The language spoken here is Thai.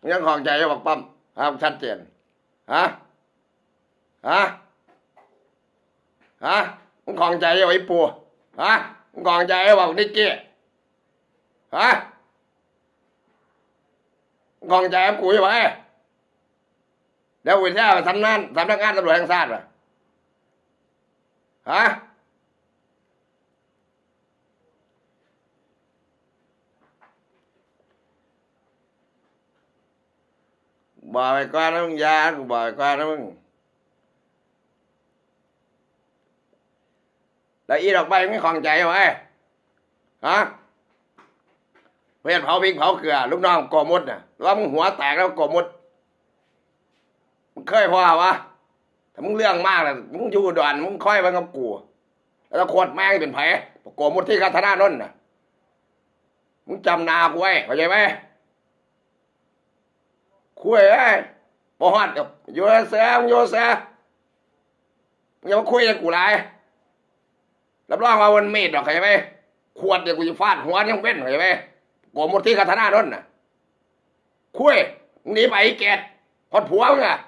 มึงยังของใจอยู่บอกปั๊มครับชัดเจนฮะฮะฮะมึงของใจอยู่ไอ้ปูฮะมึงของใจอยู่บอกนิกกี้ฮะมึงของใจกูอยู่ไหมเดี๋ยววิทยาไปทำงานสำนักงานตำรวจแห่งชาติวะฮะ บอกไปก่อนนะมึงยากูบอกไปก่อนนะมึงแล้วอีดอกใบไม่ของใจไว้ฮะเพื่อนเผาพริกเผาเกลือลูกน้องก่อมดน่ะแล้วมึงหัวแตกแล้วก่อมดมึงเคยพอวะถ้ามึงเรื่องมากเลยมึงอยู่ดอนมึงค่อยไปกับกูแล้วโคตรแม่งเป็นไผก่อมดที่กัทนานนท์น่ะมึงจำนากูไว้เข้าใจไหม คุยไอ้บ่ฮอดกับโยเซมโยเซอย่ามาคุยกับกูไรรับรองว่าวันมีดหรอกเข้าใจไหมขวดเดี๋ยวกูจะฟาดหัวยังเว้นเข้าใจไหมโกหมดที่คาถาหน้าด้นน่ะคุยหนีไปไอ้แกดพอดผัวมึงอะ